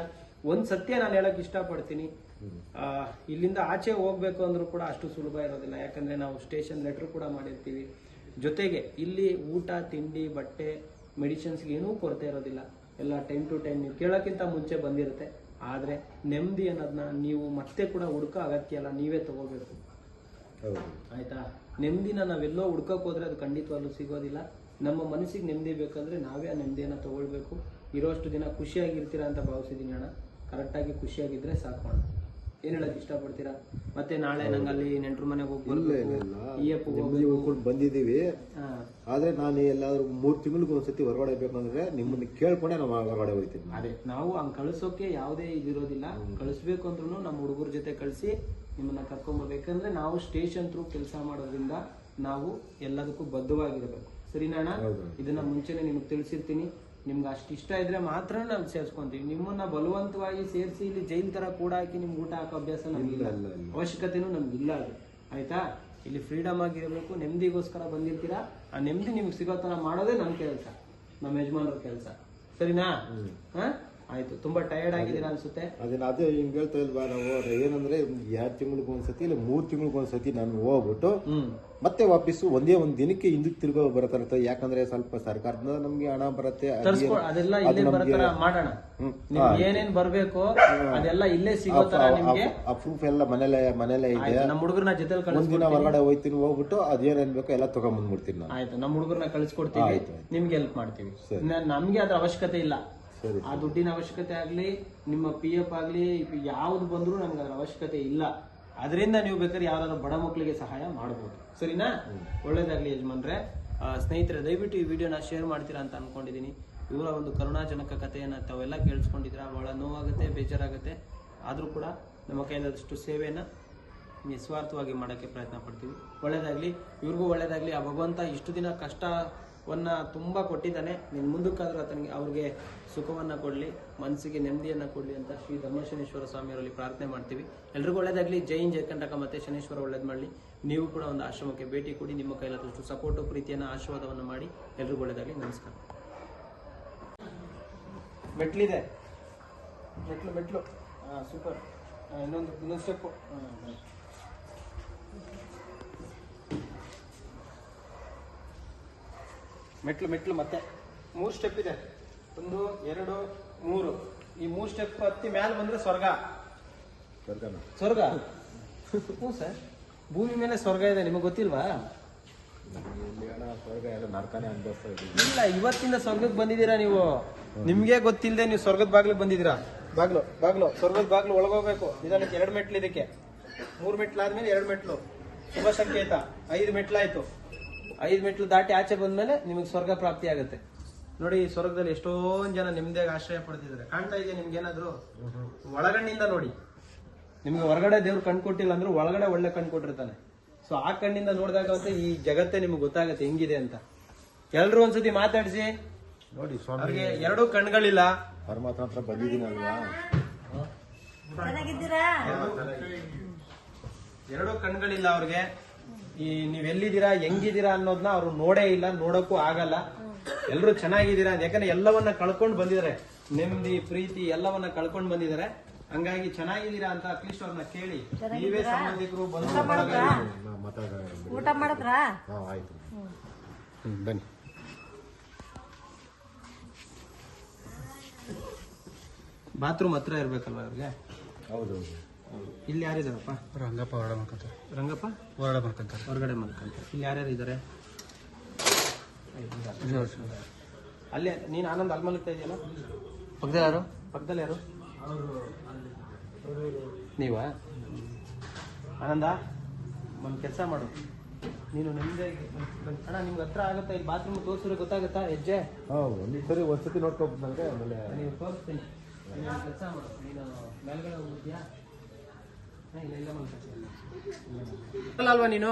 ಒಂದು ಸತ್ಯ ನಾನು ಹೇಳಕ್ ಇಷ್ಟಪಡ್ತೀನಿ. ಇಲ್ಲಿಂದ ಆಚೆ ಹೋಗ್ಬೇಕು ಅಂದ್ರೂ ಕೂಡ ಅಷ್ಟು ಸುಲಭ ಇರೋದಿಲ್ಲ. ಯಾಕಂದ್ರೆ ನಾವು ಸ್ಟೇಷನ್ ಲೆಟ್ರ್ ಕೂಡ ಮಾಡಿರ್ತೀವಿ. ಜೊತೆಗೆ ಇಲ್ಲಿ ಊಟ, ತಿಂಡಿ, ಬಟ್ಟೆ, ಮೆಡಿಸಿನ್ಸ್ಗೆ ಏನೂ ಕೊರತೆ ಇರೋದಿಲ್ಲ. ಎಲ್ಲ ಟೈಮ್ ಟು ಟೈಮ್ ನೀವು ಕೇಳೋಕ್ಕಿಂತ ಮುಂಚೆ ಬಂದಿರುತ್ತೆ. ಆದ್ರೆ ನೆಮ್ಮದಿ ಅನ್ನೋದನ್ನ ನೀವು ಮತ್ತೆ ಕೂಡ ಹುಡುಕೋ ಅಗತ್ಯ ಅಲ್ಲ ನೀವೇ ತಗೋಬೇಕು. ಆಯ್ತಾ? ನೆಮ್ಮದಿನ ನಾವೆಲ್ಲೋ ಹುಡ್ಕಕ್ ಹೋದ್ರೆ ಅದು ಖಂಡಿತವಾಗ್ಲೂ ಸಿಗೋದಿಲ್ಲ. ನಮ್ಮ ಮನಸ್ಸಿಗೆ ನೆಮ್ಮದಿ ಬೇಕಂದ್ರೆ ನಾವೇ ಆ ನೆಮ್ಮದಿಯನ್ನ ತಗೊಳ್ಬೇಕು. ಇರೋಷ್ಟು ದಿನ ಖುಷಿಯಾಗಿರ್ತೀರಾ ಅಂತ ಭಾವಿಸಿದ್ದೀನಿ ಅಣ್ಣ. ಕರೆಕ್ಟಾಗಿ ಖುಷಿಯಾಗಿದ್ದರೆ ಸಾಕು ಅಣ್ಣ. ಏನ್ ಹೇಳಕ್ ಇಷ್ಟಪಡ್ತೀರಾ? ಮತ್ತೆ ನಾಳೆ ನಂಗೆ ಅಲ್ಲಿ ನೆಂಟ್ರ ಮನೆಗೆ ಹೋಗಿ ಬರ್ಬೇಕು. ಈ ಅಪ್ಪ ನೆಮ್ಮದಿ ಉಳ್ಕೊಂಡು ಬಂದಿದ್ದೀವಿ. ಹಾ. ಆದ್ರೆ ನಾನು ಎಲ್ಲಾದ್ರೂ ಮೂರ್ ತಿಂಗಳಿಗೆ ಒಂದ್ಸತಿ ಹೊರಗಡೆ ಬೇಕಂದ್ರೆ ನಿಮ್ಮನ್ನ ಕೇಳ್ಕೊಂಡೆ ನಾವು ಹೊರಗಡೆ ಹೋಗ್ತೀನಿ ಅದೇ ನಾವು ಹಂಗ್ ಕಳ್ಸೋಕೆ ಯಾವುದೇ ಇದಿರೋದಿಲ್ಲ ಕಳಿಸ್ಬೇಕು ಅಂದ್ರೂ ನಮ್ಮ ಹುಡುಗರ ಜೊತೆ ಕಳಿಸಿ ನಿಮ್ಮನ್ನ ಕರ್ಕೊಂಬರ್ಬೇಕಂದ್ರೆ ನಾವು ಸ್ಟೇಷನ್ ತ್ರೂ ಕೆಲಸ ಮಾಡೋದ್ರಿಂದ ನಾವು ಎಲ್ಲದಕ್ಕೂ ಬದ್ಧವಾಗಿರ್ಬೇಕು. ಸರಿನಾಣ. ಇದನ್ನ ಮುಂಚೆನೆ ನಿಮ್ಗೆ ತಿಳಿಸಿರ್ತೀನಿ. ನಿಮ್ಗೆ ಅಷ್ಟು ಇಷ್ಟ ಇದ್ರೆ ಮಾತ್ರ ನಾವು ಸೇರಿಸ್ಕೊಂತೀವಿ. ನಿಮ್ಮನ್ನ ಬಲವಂತವಾಗಿ ಸೇರಿಸಿ ಇಲ್ಲಿ ಜೈಲ್ ತರ ಕೂಡ ಹಾಕಿ ನಿಮ್ಗೆ ಊಟ ಹಾಕೋ ಅಭ್ಯಾಸ ನಮ್ಗಿಲ್ಲ. ಅವಶ್ಯಕತೆನೂ ನಮ್ಗಿಲ್ಲ ಅದು. ಆಯ್ತಾ? ಇಲ್ಲಿ ಫ್ರೀಡಮ್ ಆಗಿರಬೇಕು ನೆಮ್ಮದಿಗೋಸ್ಕರ ಬಂದಿರ್ತೀರಾ? ಆ ನೆಮ್ಮದಿ ನಿಮ್ಗೆ ಸಿಗೋ ತರ ಮಾಡೋದೇ ನಮ್ಮ ಕೆಲಸ. ನಮ್ಮ ಯಜಮಾನ್ರ ಕೆಲಸ. ಸರಿನಾ? ಹಾ? ಆಯ್ತು. ತುಂಬಾ ಟಯರ್ಡ್ ಆಗಿದ್ದೀರಾ ಅನ್ಸುತ್ತೆ? ಅದನ್ನ ಅದೇ ಹಿಂಗ್ ಹೇಳ್ತಾ ಇಲ್ವಾ ನಾವು ಏನಂದ್ರೆ ಎರಡ್ ತಿಂಗಳಿಗೆ ಒಂದ್ಸತಿ ಇಲ್ಲ ಮೂರ್ ತಿಂಗಳಿಗೆ ಒಂದ್ಸತಿ ನಾನು ಹೋಗ್ಬಿಟ್ಟು ಮತ್ತೆ ವಾಪಸ್ ಒಂದೇ ಒಂದ್ ದಿನಕ್ಕೆ ಹಿಂದಕ್ಕೆ ತಿರ್ಗೋ ಬರತ್ತ ಯಾಕಂದ್ರೆ ಸ್ವಲ್ಪ ಸರ್ಕಾರದಿಂದ ನಮ್ಗೆ ಹಣ ಬರುತ್ತೆ ಅದೆಲ್ಲ ಇಲ್ಲೇ ಬರತರ ಮಾಡೋಣ. ನಿಮ್ಗೆ ಏನೇನ್ ಬರ್ಬೇಕು ಅದೆಲ್ಲ ಇಲ್ಲೇ ಸಿಗೋ ತರ ನಿಮ್ಗೆ. ಆ ಪ್ರೂಫ್ ಎಲ್ಲ ಮನೇಲೆ ಮನೇಲೆ ಇದೆ. ನಮ್ಮ ಹುಡುಗರನ್ನ ಜೊತೆ ಒಂದ್ ಕಳಿಸ್ಕೊಡ್ತೀನಿ. ದಿನ ಹೊರಗಡೆ ಹೋಯ್ತೀನಿ ಹೋಗ್ಬಿಟ್ಟು ಅದೇನೇನ್ ಬೇಕೋ ಎಲ್ಲ ತಗೊಂಬಂದ್ಬಿಡ್ತೀನಿ ನಾನು. ಆಯ್ತು ನಮ್ಮ ಹುಡುಗರನ್ನ ಕಳಿಸ್ಕೊಡ್ತೀವಿ ನಿಮ್ಗೆ ಹೆಲ್ಪ್ ಮಾಡ್ತೀವಿ. ನಮ್ಗೆ ಅದ್ರ ಅವಶ್ಯಕತೆ ಇಲ್ಲ. ಆ ದುಡ್ಡಿನ ಅವಶ್ಯಕತೆ ಆಗ್ಲಿ ನಿಮ್ಮ ಪಿ ಎಫ್ ಆಗ್ಲಿ ಯಾವ್ದು ಬಂದ್ರು ನಮ್ಗೆ ಅದ್ರ ಅವಶ್ಯಕತೆ ಇಲ್ಲ. ಅದರಿಂದ ನೀವು ಬೇಕಾದ್ರೆ ಯಾವ್ದಾದ್ರು ಬಡ ಮಕ್ಕಳಿಗೆ ಸಹಾಯ ಮಾಡ್ಬೋದು. ಸರಿನಾ? ಒಳ್ಳೇದಾಗ್ಲಿ ಯಜಮಾನ್ರೆ. ಸ್ನೇಹಿತರೆ ದಯವಿಟ್ಟು ಈ ವಿಡಿಯೋನ ಶೇರ್ ಮಾಡ್ತೀರಾ ಅಂತ ಅನ್ಕೊಂಡಿದೀನಿ. ಇವರ ಒಂದು ಕರುಣಾಜನಕ ಕಥೆಯನ್ನ ತಾವೆಲ್ಲ ಕೇಳಿಸ್ಕೊಂಡಿದ್ರ ಬಹಳ ನೋವಾಗುತ್ತೆ ಬೇಜಾರಾಗುತ್ತೆ. ಆದ್ರೂ ಕೂಡ ನಮ್ಮ ಕೈಲಾದಷ್ಟು ಸೇವೆಯನ್ನ ನಿಸ್ವಾರ್ಥವಾಗಿ ಮಾಡೋಕ್ಕೆ ಪ್ರಯತ್ನ ಪಡ್ತೀವಿ. ಒಳ್ಳೇದಾಗ್ಲಿ. ಇವ್ರಿಗೂ ಒಳ್ಳೇದಾಗ್ಲಿ. ಆ ಭಗವಂತ ಇಷ್ಟು ದಿನ ಕಷ್ಟವನ್ನ ತುಂಬ ಕೊಟ್ಟಿದ್ದಾನೆ. ನಿನ್ ಮುಂದಕ್ಕಾದ್ರೂ ಆತನಿಗೆ ಅವ್ರಿಗೆ ಸುಖವನ್ನ ಕೊಡ್ಲಿ ಮನಸ್ಸಿಗೆ ನೆಮ್ಮದಿಯನ್ನ ಕೊಡ್ಲಿ ಅಂತ ಶ್ರೀ ಧರ್ಮಶನೇಶ್ವರ ಸ್ವಾಮಿಯವರಲ್ಲಿ ಪ್ರಾರ್ಥನೆ ಮಾಡ್ತೀವಿ. ಎಲ್ರಿಗೂ ಒಳ್ಳೇದಾಗ್ಲಿ. ಜೈನ್ ಜಯಕಂಟಕ ಮತ್ತೆ ಶನೇಶ್ವರ ಒಳ್ಳೇದ್ ಮಾಡಲಿ. ನೀವು ಕೂಡ ಒಂದು ಆಶ್ರಮಕ್ಕೆ ಭೇಟಿ ಕೊಡಿ. ನಿಮ್ಮ ಕೈಲಾದಷ್ಟು ಸಪೋರ್ಟ್ ಪ್ರೀತಿಯನ್ನ, ಆಶೀರ್ವಾದವನ್ನು ಮಾಡಿ. ಎಲ್ರಿಗೂ ಒಳ್ಳೇದಾಗ್ಲಿ. ನಮಸ್ಕಾರ. ಮೆಟ್ಲಿದೆ. ಮೆಟ್ಲು ಮೆಟ್ಲು. ಸೂಪರ್ ಇನ್ನೊಂದು ಇನ್ನೊಂದು ಸ್ಟೆಪ್ಪು ಮೆಟ್ಲು ಮೆಟ್ಲು ಮತ್ತೆ. ಮೂರು ಸ್ಟೆಪ್ ಇದೆ. ಒಂದು ಎರಡು ಮೂರು. ಈ ಮೂರು ಸ್ಟೆಪ್ ಹತ್ತಿ ಮ್ಯಾಲೆ ಬಂದ್ರೆ ಸ್ವರ್ಗ. ಸ್ವರ್ಗ ಸ್ವರ್ಗ. ಹ್ಞೂ ಸರ್. ಭೂಮಿ ಮೇಲೆ ಸ್ವರ್ಗ ಇದೆ ನಿಮಗೆ ಗೊತ್ತಿಲ್ವಾ? ಇಲ್ಲ ಇವತ್ತಿಂದ ಸ್ವರ್ಗಕ್ಕೆ ಬಂದಿದ್ದೀರಾ ನೀವು? ನಿಮ್ಗೆ ಗೊತ್ತಿಲ್ಲದೆ ನೀವು ಸ್ವರ್ಗದ ಬಾಗ್ಲಿಗೆ ಬಂದಿದ್ದೀರಾ? ಬಾಗ್ಲು ಬಾಗ್ಲು ಸ್ವರ್ಗದ ಬಾಗ್ಲು ಒಳಗೋಗ್ಬೇಕು. ನಿಧಾನಕ್ಕೆ ಎರಡು ಮೆಟ್ಲು ಇದಕ್ಕೆ. ಮೂರು ಮೆಟ್ಲು ಆದ್ಮೇಲೆ ಎರಡು ಮೆಟ್ಲು. ಶುಭ ಸಂಕೇತ. ಐದು ಮೆಟ್ಲಾಯ್ತು ಐದು ಮೆಟ್ಲು ದಾಟಿ ಆಚೆ ಬಂದ್ಮೇಲೆ ನಿಮಗೆ ಸ್ವರ್ಗ ಪ್ರಾಪ್ತಿ ಆಗುತ್ತೆ. ನೋಡಿ ಈ ಸ್ವರ್ಗದಲ್ಲಿ ಎಷ್ಟೊಂದ್ ಜನ ನಿಮ್ದೇ ಆಶ್ರಯ ಪಡ್ತಿದ್ದಾರೆ ಕಾಣ್ತಾ ಇದೆಯಾ ನಿಮ್ಗೆ ಏನಾದ್ರು? ಒಳಗಣ್ಣಿಂದ ನೋಡಿ. ನಿಮ್ಗೆ ಹೊರಗಡೆ ದೇವ್ರು ಕಣ್ ಕೊಟ್ಟಿಲ್ಲ ಅಂದ್ರೆ ಒಳಗಡೆ ಒಳ್ಳೆ ಕಣ್ ಕೊಟ್ಟಿರ್ತಾನೆ. ಸೊ ಆ ಕಣ್ಣಿಂದ ನೋಡಿದಾಗ ಅಂತ ಈ ಜಗತ್ತೇ ನಿಮ್ಗೆ ಗೊತ್ತಾಗತ್ತೆ ಹೆಂಗಿದೆ ಅಂತ. ಎಲ್ರು ಒಂದ್ಸತಿ ಮಾತಾಡಿಸಿ. ನೋಡಿ ಸ್ವಾಮಿ. ಅವ್ರಿಗೆ ಎರಡೂ ಕಣ್ಗಳಿಲ್ಲ. ಪರಮಾತ್ಮ ಹತ್ರ ಬಂದಿದ್ದೀನಲ್ವಾ ಎರಡೂ ಕಣ್ಗಳಿಲ್ಲ ಅವ್ರಿಗೆ. ಈ ನೀವ್ ಎಲ್ಲಿದ್ದೀರಾ ಹೆಂಗಿದ್ದೀರಾ ಅನ್ನೋದನ್ನ ಅವ್ರು ನೋಡೇ ಇಲ್ಲ ನೋಡಕ್ಕೂ ಆಗಲ್ಲ. ಎಲ್ಲರೂ ಚೆನ್ನಾಗಿದ್ದೀರಾ ಅಂತ. ಯಾಕಂದ್ರೆ ಎಲ್ಲವನ್ನ ಕಳ್ಕೊಂಡ್ ಬಂದಿದ್ದಾರೆ. ನೆಮ್ಮದಿ ಪ್ರೀತಿ ಎಲ್ಲವನ್ನ ಕಳ್ಕೊಂಡ್ ಬಂದಿದ್ದಾರೆ. ಹಂಗಾಗಿ ಚೆನ್ನಾಗಿದ್ದೀರಾ ಅಂತ ಅಟ್ಲೀಸ್ಟ್ ಅವ್ರನ್ನ ಕೇಳಿ. ನೀವೇ ಸಂಬಂಧಿಕರು ಬಂದು ಊಟ ಮಾಡಿದ್ರ? ಆಯ್ತು. ಬನ್ನಿ. ಬಾತ್ರೂಮ್ ಹತ್ರ ಇರ್ಬೇಕಲ್ವಾ ಅವ್ರಿಗೆ ಹೌದು. ಇಲ್ಲಿ ಯಾರಿದಾರಪ್ಪ ರಂಗಪ್ಪ ಹೊರಡ ಮಾಡ್ಕೊಂತಾರೆ ರಂಗಪ್ಪ? ಹೊರಡ ಮಾಡ್ಕೊಂತಾರೆ ಹೊರಗಡೆ ಮಾಡ್ಕೊಂತಾರೆ ಇಲ್ಲಿ ಯಾರ್ಯಾರು ಇದ್ದಾರೆ? ಅಲ್ಲೇ ನೀನು ಆನಂದ್ ಅಲ್ಲಿ ಮಲಗ್ತಾ ಇದೆಯಲ್ಲ? ಪಕ್ಕದ ಯಾರು? ಪಕ್ಕದಲ್ಲಿ ಯಾರು? ನೀವಾ? ಆನಂದ ಒಂದು ಕೆಲಸ ಮಾಡು. ನೀನು ನಿಮ್ದೇ ಅಣ್ಣ ನಿಮ್ಗೆ ಹತ್ರ ಆಗುತ್ತಾ? ಇಲ್ಲಿ ಬಾತ್ರೂಮ್ ತೋರಿಸಿದ್ರೆ ಗೊತ್ತಾಗುತ್ತಾ ಹೆಜ್ಜೆ? ಹೌದು ಒಂದು ಸರಿ ಒಂದ್ಸತಿ ನೋಡ್ಕೊಬಿಟ್ನಂದ್ರೆ ಆಮೇಲೆ ನೀವು ತೋರಿಸ್ತೀನಿ. ಕೆಲಸ ಮಾಡು. ನೀನು ಮೇಲ್ಗಡೆ ಹೋಗ್ತೀಯಾ ಹಾ, ಇಲ್ಲ ಇಲ್ಲ ಮಲ್ಕೊಳ್ತೀಯ. ಅಲ್ಲ ಅಲ್ವಾ ನೀನು?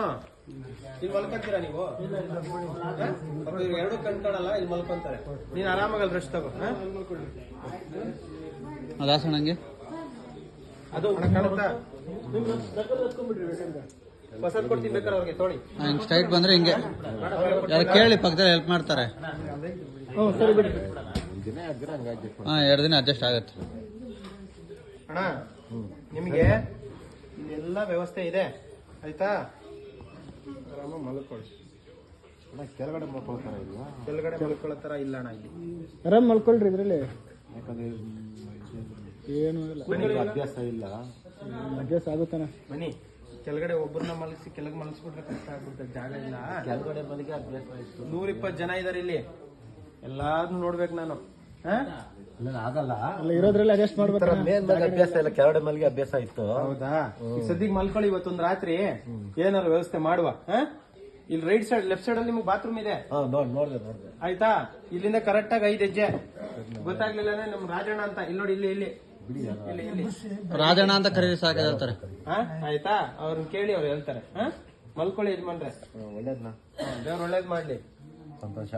ಇಲ್ಲಿ ಮಲ್ಕೊಂತೀರಾ ನೀವು? ಇವ್ರು ಎರಡು ಕಣ್ಕಾಣಲ್ಲ ಇಲ್ಲಿ ಮಲ್ಕೊಂತಾರೆ. ನೀನು ಆರಾಮಾಗಿ ಅಲ್ಲಿ ರೆಸ್ಟ್ ತಗೋ? ಹಂಗೆ ಅದು ಕಾಣುತ್ತಾ? ಹೊಸದ್ ಕೊಡ್ತೀನಿ ಬೇಕಾದ್ರೆ ಅವ್ರಿಗೆ ತೊಳಿ ಹಿಂಗೆ ಸ್ಟ್ರೈಟ್ ಬಂದ್ರೆ ಹಿಂಗೆ. ಯಾರು ಕೇಳಿ ಪಕ್ಕದಲ್ಲಿ ಹೆಲ್ಪ್ ಮಾಡ್ತಾರೆ. ಹಾಂ ಎರಡು ದಿನ ಅಡ್ಜಸ್ಟ್ ಆಗುತ್ತೆ. ಅಣ್ಣ ನಿಮಗೆ ಇಲ್ಲೆಲ್ಲ ವ್ಯವಸ್ಥೆ ಇದೆ. ಆಯ್ತಾ? ಆರಾಮ ಮಲ್ಕೊಳ್ಳಿ. ಅಣ್ಣ ಕೆಳಗಡೆ ಥರ ಇಲ್ಲ. ಕೆಳಗಡೆ ಮಲ್ಕೊಳ್ಳೋ ತರ ಇಲ್ಲ ಅಣ್ಣ ಇಲ್ಲಿ. ಆರಾಮ್ ಮಲ್ಕೊಳ್ರಿ ಇದ್ರಲ್ಲಿ. ಯಾಕಂದ್ರೆ ಏನು ಇಲ್ಲ. ಅಭ್ಯಾಸ ಇಲ್ಲ. ಅಡ್ಜಸ್ಟ್ ಆಗುತ್ತಾನ ಬನ್ನಿ ಕೆಳಗಡೆ ಒಬ್ಬರನ್ನ ಮಲಗಿಸಿ ಕೆಳಗೆ ಮಲಗಿಸ್ಬಿಟ್ರೆ ಕಷ್ಟ ಆಗ್ಬಿಡುತ್ತೆ ಜಾಗ ಇಲ್ಲ. ಕೆಳಗಡೆ ಮಲಗಿ ಅಭ್ಯಾಸ ಆಯ್ತು. ನೂರಿಪ್ಪತ್ತು ಜನ ಇದಾರೆ ಇಲ್ಲಿ. ಎಲ್ಲಾರು ನೋಡ್ಬೇಕು ನಾನು. ಆಗಲ್ಲ. ಅಲ್ಲ ಇರೋದ್ರಲ್ಲಿ ಅಡ್ಜಸ್ಟ್ ಮಾಡ್ಬೇಕು ಅಭ್ಯಾಸ ಇಲ್ಲ ಕೆಳಗಡೆ ಮಲ್ಗೆ ಅಭ್ಯಾಸ ಇತ್ತು ಹೌದಾ? ಸದ್ಯಕ್ಕೆ ಮಲ್ಕೊಳ್ಳಿ ಇವತ್ತೊಂದು ರಾತ್ರಿ. ಏನಾದ್ರು ವ್ಯವಸ್ಥೆ ಮಾಡುವ ಹಾ? ಇಲ್ಲಿ ರೈಟ್ ಸೈಡ್ ಲೆಫ್ಟ್ ಸೈಡ್ ಅಲ್ಲಿ ನಿಮ್ಗೆ ಬಾತ್ರೂಮ್ ಇದೆ? ಹಾ ನೋಡ್ ನೋಡ್ದೆ ನೋಡ್ದೆ. ಆಯ್ತಾ? ಇಲ್ಲಿಂದ ಕರೆಕ್ಟ್ ಆಗಿ ಐದು ಹೆಜ್ಜೆ. ಗೊತ್ತಾಗ್ಲಿಲ್ಲ ಅಂದ್ರೆ ನಮ್ ರಾಜಣ್ಣ ಅಂತ. ಇಲ್ಲಿ ನೋಡಿ ಇಲ್ಲಿ ಇಲ್ಲಿ. ಇಲ್ಲಿ ಇಲ್ಲಿ. ರಾಜಣ್ಣ ಅಂತ ಕರೀರಿ ಸಾಕ ಹೇಳ್ತಾರೆ. ಹಾ? ಆಯ್ತಾ? ಅವ್ರನ್ನ ಕೇಳಿ ಅವ್ರು ಹೇಳ್ತಾರೆ ಹಾ? ಮಲ್ಕೊಳ್ಳಿ ಯಜಮಾನ್ರೆ. ಒಳ್ಳೇದ್ನ. ದೇವ್ರು ಒಳ್ಳೇದ್ ಮಾಡ್ಲಿ. ಸಂತೋಷ.